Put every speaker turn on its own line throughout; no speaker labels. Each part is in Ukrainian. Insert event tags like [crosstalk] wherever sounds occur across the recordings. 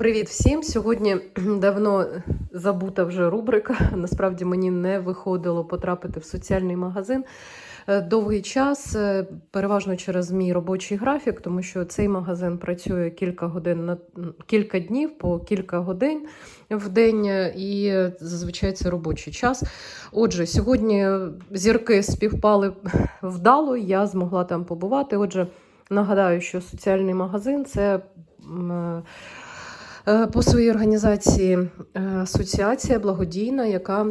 Привіт всім! Сьогодні давно забута вже рубрика. [laughs] Насправді мені не виходило потрапити в соціальний магазин е, довгий час, е, переважно через мій робочий графік, тому що цей магазин працює кілька годин на кілька днів по кілька годин в день, е, і е, зазвичай це робочий час. Отже, сьогодні зірки співпали [laughs] вдало, я змогла там побувати. Отже, нагадаю, що соціальний магазин це. Е, По своїй організації е, асоціація благодійна, яка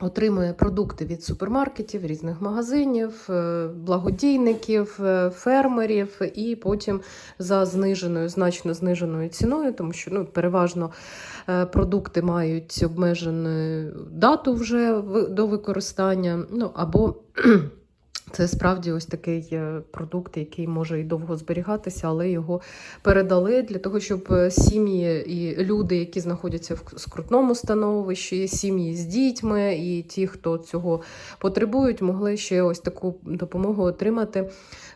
отримує продукти від супермаркетів, різних магазинів, е, благодійників, фермерів, і потім за зниженою, значно зниженою ціною, тому що ну, переважно продукти мають обмежену дату вже до використання, ну або це справді ось такий е, продукт, який може і довго зберігатися, але його передали для того, щоб е, сім'ї і люди, які знаходяться в скрутному становищі, сім'ї з дітьми і ті, хто цього потребують, могли ще ось таку допомогу отримати,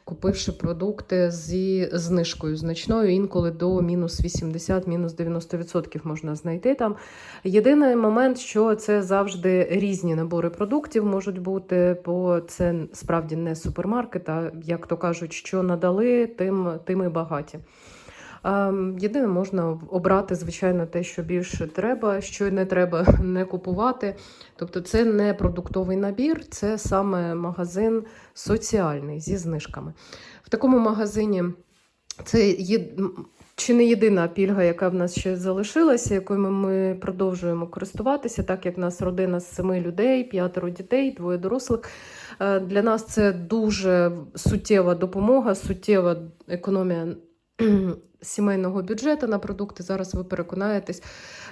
купивши продукти зі знижкою значною, інколи до мінус 80, мінус 90% можна знайти там. Єдиний момент, що це завжди різні набори продуктів можуть бути, бо це справді не супермаркет, а як то кажуть, що надали, тим, тим і багаті. Ем, Єдине, можна обрати, звичайно, те, що більше треба, що не треба [laughs] не купувати. Тобто, це не продуктовий набір, це саме магазин соціальний зі знижками. В такому магазині це є чи не єдина пільга, яка в нас ще залишилася, якою ми, продовжуємо користуватися, так як в нас родина з семи людей, п'ятеро дітей, двоє дорослих. Е, Для нас це дуже суттєва допомога, суттєва економія сімейного бюджету на продукти. Зараз ви переконаєтесь,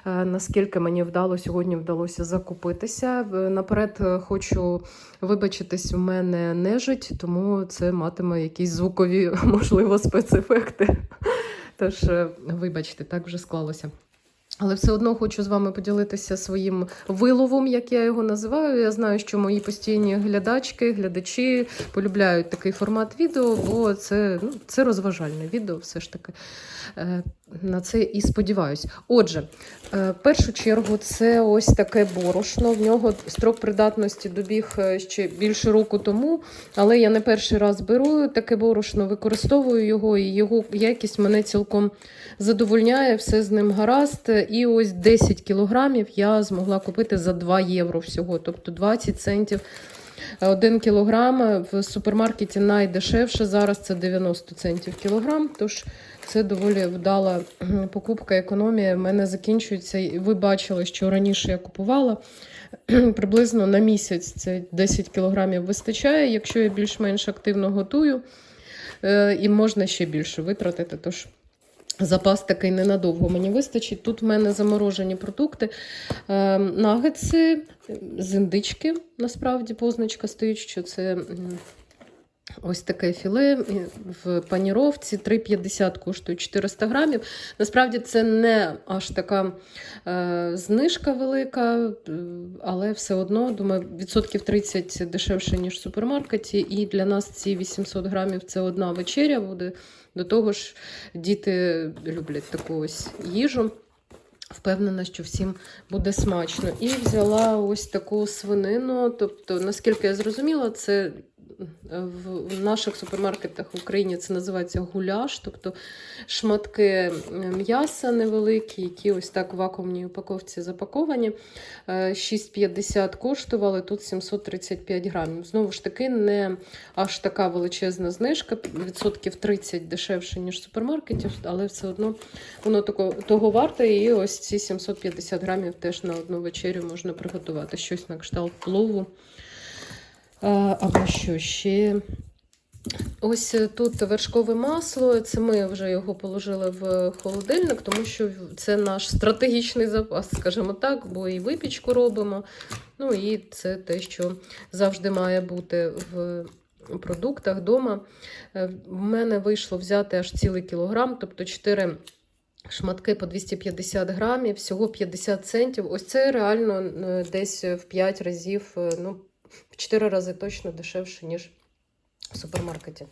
е, наскільки мені вдало сьогодні вдалося закупитися. Е, Наперед е, хочу вибачитись, у мене нежить, тому це матиме якісь звукові, [laughs] можливо, спецефекти. Тож, вибачте, так вже склалося. Але все одно хочу з вами поділитися своїм виловом, як я його називаю. Я знаю, що мої постійні глядачки, глядачі полюбляють такий формат відео, бо це, ну, це розважальне відео, все ж таки. Е, На це і сподіваюсь. Отже, е, в першу чергу, це ось таке борошно. В нього строк придатності добіг е, ще більше року тому, але я не перший раз беру таке борошно, використовую його, і його якість мене цілком задовольняє, все з ним гаразд. І ось 10 кілограмів я змогла купити за 2 євро всього, тобто 20 центів. Один кілограм в супермаркеті найдешевше зараз це 90 центів кілограм. Тож це доволі вдала покупка, економія. В мене закінчується. Ви бачили, що раніше я купувала [clears throat] приблизно на місяць це 10 кілограмів вистачає, якщо я більш-менш активно готую. Е, І можна ще більше витратити. Тож Запас такий ненадовго мені вистачить. Тут в мене заморожені продукти, е, нагетси з індички, насправді позначка стоїть, що це ось таке філе в паніровці. 3,50 коштує 400 грамів. Насправді це не аж така е, знижка велика, е, але все одно, думаю, відсотків 30 дешевше, ніж в супермаркеті. І для нас ці 800 грамів це одна вечеря буде. До того ж, діти люблять таку ось їжу. Впевнена, що всім буде смачно. І взяла ось таку свинину. Тобто, наскільки я зрозуміла, це в наших супермаркетах в Україні це називається гуляш, тобто шматки м'яса невеликі, які ось так в вакуумній упаковці запаковані. Е, 6,50 коштували, тут 735 грамів. Знову ж таки, не аж така величезна знижка, відсотків 30 дешевше, ніж в супермаркеті, але все одно воно того варте. І ось ці 750 грамів теж на одну вечерю можна приготувати. Щось на кшталт плову. Або що ще. Ось е, тут вершкове масло. Це ми вже його положили в холодильник, тому що це наш стратегічний запас, скажімо так, бо і випічку робимо. Ну і це те, що завжди має бути в продуктах вдома. Е, В мене вийшло взяти аж цілий кілограм, тобто 4 шматки по 250 грамів, всього 50 центів. Ось це реально е, десь в 5 разів, ну, в 4 рази точно дешевше, ніж в супермаркеті.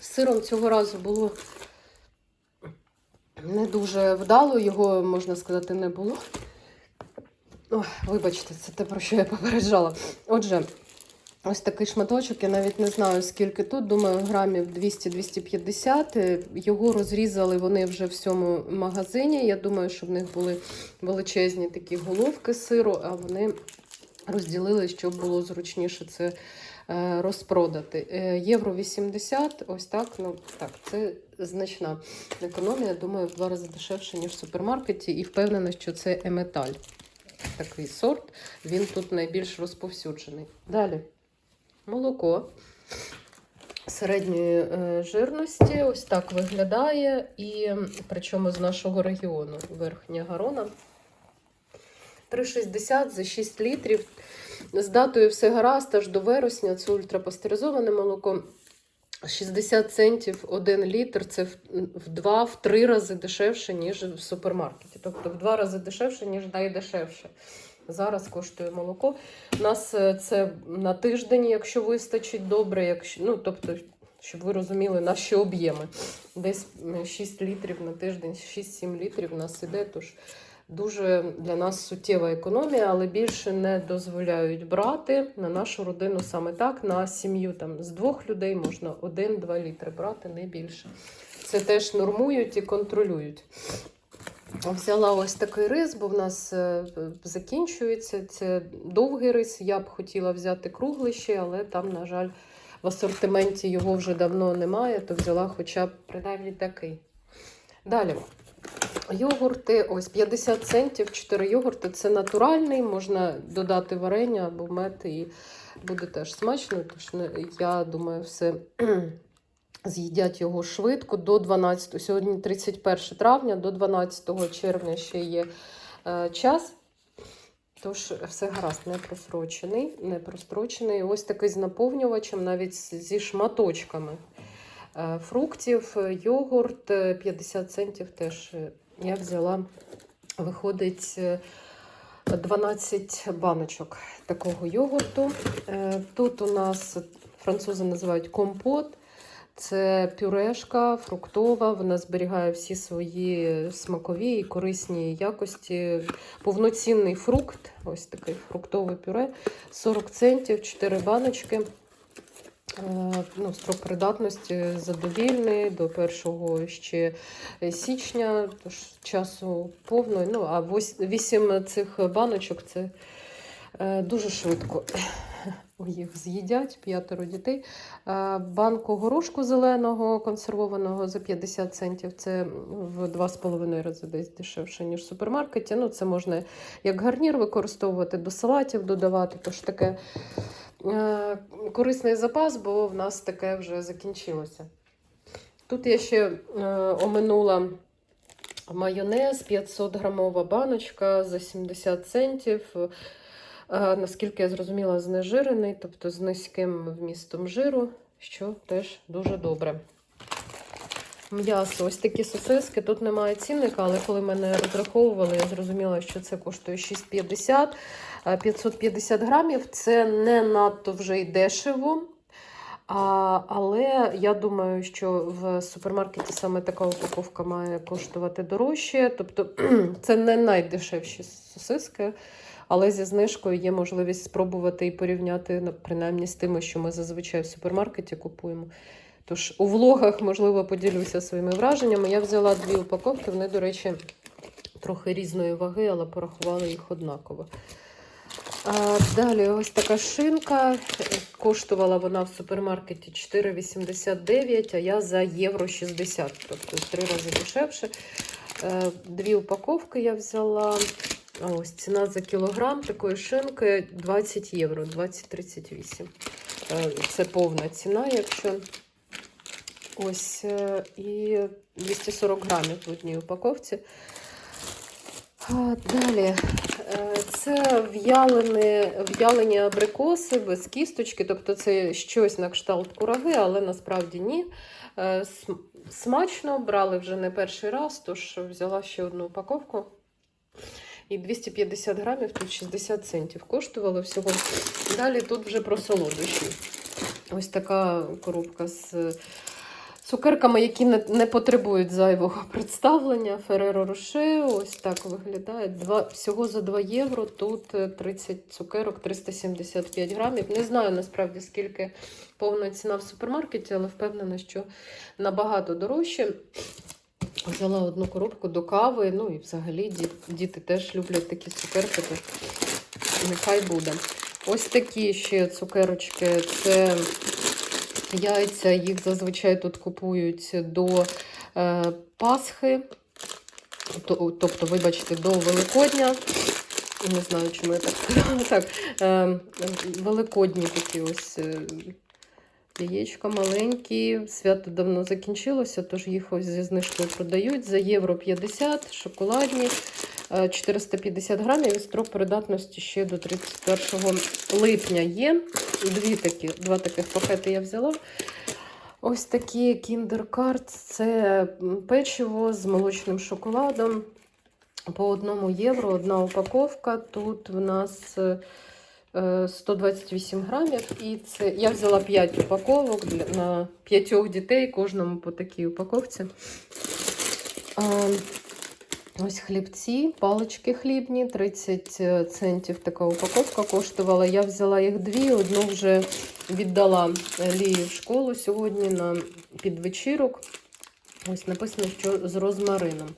З сиром цього разу було не дуже вдало, його, можна сказати, не було. Ой, вибачте, це те, про що я попереджала. Отже, ось такий шматочок, я навіть не знаю, скільки тут, думаю, грамів 200-250. Е, Його розрізали вони вже в цьому магазині. Я думаю, що в них були величезні такі головки сиру, а вони розділили, щоб було зручніше це е, розпродати. Е, Євро 80, ось так, ну так, це значна економія. Думаю, в два рази дешевше, ніж в супермаркеті, і впевнена, що це еметаль. Такий сорт, він тут найбільш розповсюджений. Далі молоко середньої е, жирності, ось так виглядає, і причому з нашого регіону Верхня Гарона. 3,60 за 6 літрів. З датою все гаразд аж до вересня. Це ультрапастеризоване молоко. 60 центів 1 літр це в, в 2-3 рази дешевше, ніж в супермаркеті. Тобто в 2 рази дешевше, ніж найдешевше. Зараз коштує молоко. У нас е, це на тиждень, якщо вистачить добре, якщо, ну, тобто, щоб ви розуміли, наші об'єми. Десь 6 літрів на тиждень, 6-7 літрів у нас іде. Тож дуже для нас суттєва економія, але більше не дозволяють брати на нашу родину саме так. На сім'ю там з двох людей можна 1-2 літри брати, не більше. Це теж нормують і контролюють. Взяла ось такий рис, бо в нас е, закінчується. Це довгий рис. Я б хотіла взяти круглий ще, але там, на жаль, в асортименті його вже давно немає, то взяла хоча б принаймні такий. Далі. Йогурти, ось 50 центів, 4 йогурти. Це натуральний, можна додати варення або мед, і буде теж смачно. Тож я думаю, все [clears throat] з'їдять його швидко до 12. Сьогодні 31 травня, до 12 червня ще є е, час. Тож все гаразд, не просрочений, не прострочений. Ось такий з наповнювачем, навіть зі шматочками е, фруктів, е, йогурт е, 50 центів теж е, я взяла. Виходить е, 12 баночок такого йогурту. Е, Тут у нас французи називають компот. Це пюрешка фруктова, вона зберігає всі свої смакові і корисні якості. Повноцінний фрукт, ось такий фруктове пюре, 40 центів, 4 баночки. Е, Ну, строк придатності задовільний до 1 ще січня, тож часу повно. Ну, а 8 цих баночок це е, дуже швидко. [laughs] Їх з'їдять п'ятеро дітей. Е, Банку горошку зеленого консервованого за 50 центів. Це в 2,5 рази десь дешевше, ніж в супермаркеті. Ну, це можна як гарнір використовувати, до салатів додавати. Тож таке корисний запас, бо в нас таке вже закінчилося. Тут я ще е, оминула майонез, 500 грамова баночка за 70 центів. Е, Наскільки я зрозуміла, знежирений, тобто з низьким вмістом жиру, що теж дуже добре. М'ясо, ось такі сосиски. Тут немає цінника, але коли мене розраховували, я зрозуміла, що це коштує 6,50, е, 550 грамів. Це не надто вже й дешево. А, але я думаю, що в супермаркеті саме така упаковка має коштувати дорожче. Тобто [clears throat] це не найдешевші сосиски, але зі знижкою є можливість спробувати і порівняти принаймні з тими, що ми зазвичай в супермаркеті купуємо. Тож у влогах, можливо, поділюся своїми враженнями. Я взяла дві упаковки, вони, до речі, трохи різної ваги, але порахували їх однаково. А, далі ось така шинка. Коштувала вона в супермаркеті 4,89, а я за євро 60, тобто три рази дешевше. Е, Дві упаковки я взяла. Ось ціна за кілограм такої шинки 20 євро, 20,38. Е, Це повна ціна, якщо ось е, і 240 грамів в одній упаковці. Далі Е, це в'ялені, в'ялені абрикоси без кісточки, тобто це щось на кшталт кураги, але насправді ні. Е, Смачно, брали вже не перший раз, тож взяла ще одну упаковку. І 250 грамів, тут 60 центів коштувало всього. Далі тут вже про солодощі. Ось така коробка з Цукерками, які не, не потребують зайвого [laughs] представлення. Фереро Роше, ось так виглядає. Два, всього за 2 євро. Тут е, 30 цукерок, 375 грамів. Не знаю насправді скільки повна ціна в супермаркеті, але впевнена, що набагато дорожче. Взяла одну коробку до кави. Ну і взагалі діти теж люблять такі цукерки. То нехай буде. Ось такі ще цукерочки. Це яйця, їх зазвичай тут купують до е, Пасхи, то- тобто, вибачте, до Великодня. Не знаю, чому я так сказала. Так, е, великодні такі ось е, яєчка маленькі. Свято давно закінчилося, тож їх ось зі знижкою продають за євро 50, шоколадні. Е, 450 грамів і строк придатності ще до 31 липня є. Дві такі, два таких пакети я взяла. Ось такі Kinder Card. Це печиво з молочним шоколадом. По одному євро одна упаковка. Тут в нас е, е, 128 грамів. І це я взяла 5 упаковок для, на п'ятьох дітей, кожному по такій упаковці. Ось хлібці, палички хлібні, 30 центів така упаковка коштувала. Я взяла їх дві, одну вже віддала Лії в школу сьогодні на підвечірок. Ось написано, що з розмарином.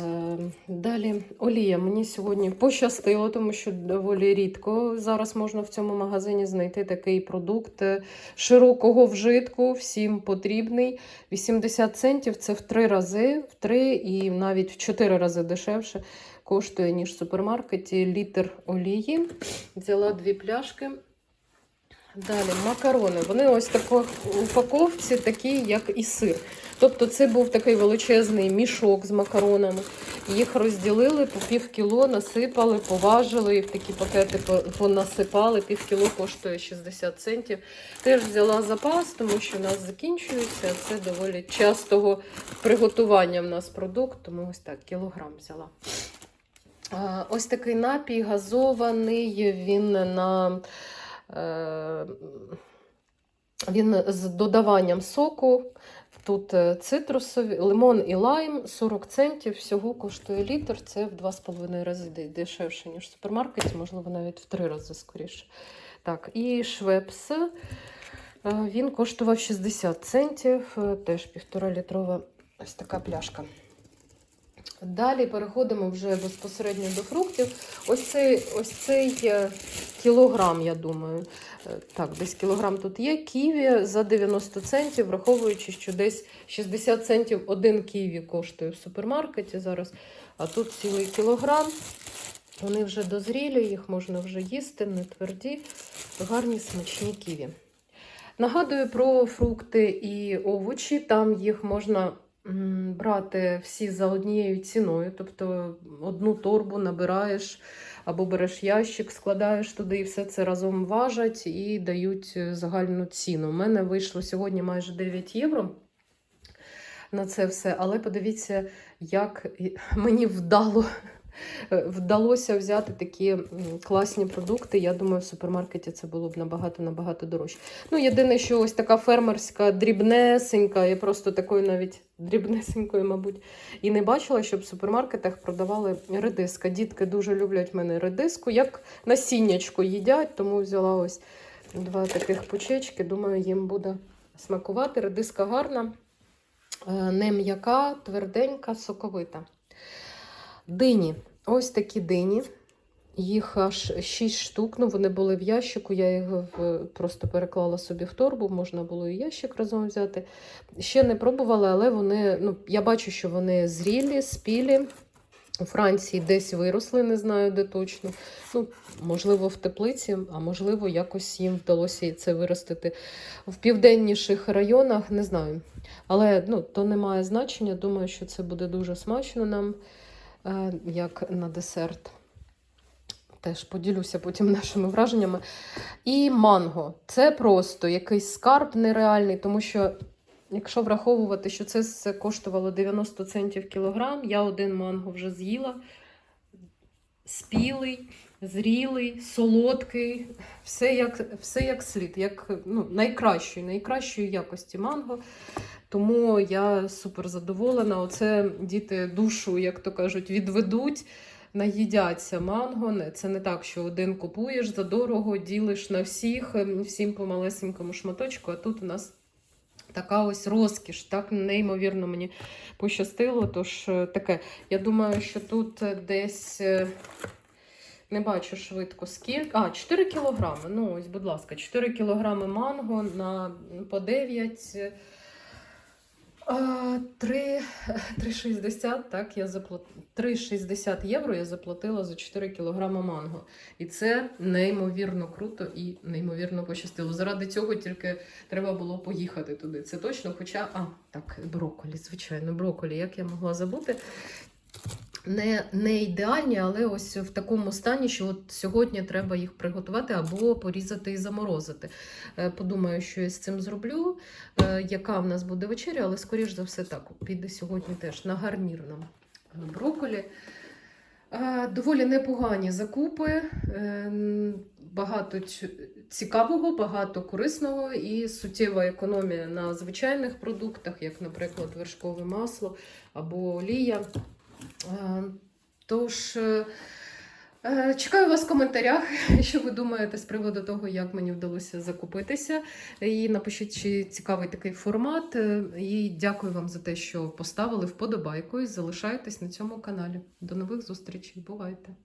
Е, Далі олія. Мені сьогодні пощастило, тому що доволі рідко зараз можна в цьому магазині знайти такий продукт е, широкого вжитку, всім потрібний. 80 центів це в три рази, в три і навіть в чотири рази дешевше коштує, ніж в супермаркеті літр олії. Взяла дві пляшки. Далі макарони. Вони ось такої упаковці, такі, як і сир. Тобто це був такий величезний мішок з макаронами. Їх розділили по пів кіло, насипали, поважили, і в такі пакети понасипали. Пів кіло коштує 60 центів. Теж взяла запас, тому що у нас закінчується. Це доволі частого приготування в нас продукт, тому ось так, кілограм взяла. Ось такий напій газований, він на він з додаванням соку. Тут е, цитрусові, лимон і лайм 40 центів. Всього коштує літр. Це в 2,5 рази дешевше, ніж в супермаркеті, можливо, навіть в 3 рази скоріше. Так, і швепс. е, Він коштував 60 центів, е, теж півтора літрова ось така пляшка. Далі переходимо вже безпосередньо до фруктів. Ось цей, ось цей е, кілограм, я думаю. Е, Так, десь кілограм тут є. Ківі за 90 центів, враховуючи, що десь 60 центів один ківі коштує в супермаркеті зараз, а тут цілий кілограм. Вони вже дозрілі, їх можна вже їсти, не тверді, гарні смачні ківі. Нагадую про фрукти і овочі. Там їх можна брати всі за однією ціною. Тобто одну торбу набираєш або береш ящик, складаєш туди і все це разом важать і дають е, загальну ціну. У мене вийшло сьогодні майже 9 євро. На це все, але подивіться, як [laughs] мені вдало вдалося взяти такі класні продукти. Я думаю, в супермаркеті це було б набагато набагато дорожче. Ну, єдине, що ось така фермерська, дрібнесенька, я просто такої навіть дрібнесенької, мабуть, і не бачила, щоб в супермаркетах продавали редиска. Дітки дуже люблять мене редиску, як насіннячко їдять, тому взяла ось два таких пучечки. Думаю, їм буде смакувати. Редиска гарна, е, не м'яка, тверденька, соковита. Дині. Ось такі дині. Їх аж 6 штук. Ну, вони були в ящику. Я їх просто переклала собі в торбу, можна було і ящик разом взяти. Ще не пробувала, але вони, ну, я бачу, що вони зрілі, спілі. У Франції десь виросли, не знаю де точно. Ну, можливо, в теплиці, а можливо, якось їм вдалося це виростити в південніших районах, не знаю. Але ну, то не має значення. Думаю, що це буде дуже смачно нам, як на десерт. Теж поділюся потім нашими враженнями. І манго. Це просто якийсь скарб нереальний, тому що, якщо враховувати, що це все коштувало 90 центів кілограм, я один манго вже з'їла, спілий. Зрілий, солодкий, все як, все як слід, як ну, найкращої, найкращої якості манго. Тому я супер задоволена. Оце діти душу, як то кажуть, відведуть, наїдяться манго. Це не так, що один купуєш за дорого, ділиш на всіх, ем, всім по малесенькому шматочку. А тут у нас така ось розкіш, так неймовірно мені пощастило. Тож е, таке, я думаю, що тут е, десь. Е, Не бачу швидко скільки. А, 4 кілограми. Ну, ось, будь ласка, 4 кілограми манго на по 9. е, а, 3, 3,60, так, я заплатила 3,60 євро я заплатила за 4 кілограми манго. І це неймовірно круто і неймовірно пощастило. Заради цього тільки треба було поїхати туди. Це точно. Хоча, а, так, броколі, звичайно, броколі, як я могла забути. Не, не ідеальні, але ось в такому стані, що от сьогодні треба їх приготувати або порізати і заморозити. Е, Подумаю, що я з цим зроблю, е, яка в нас буде вечеря, але скоріш за все так піде сьогодні теж на гарнір нам броколі. Е, Доволі непогані закупи, багато цікавого, багато корисного і суттєва економія на звичайних продуктах, як, наприклад, вершкове масло або олія. Е, Тож, е, е, чекаю вас в коментарях, [laughs] що ви думаєте з приводу того, як мені вдалося закупитися. І напишіть, чи цікавий такий формат. І дякую вам за те, що поставили вподобайку і залишайтесь на цьому каналі. До нових зустрічей. Бувайте!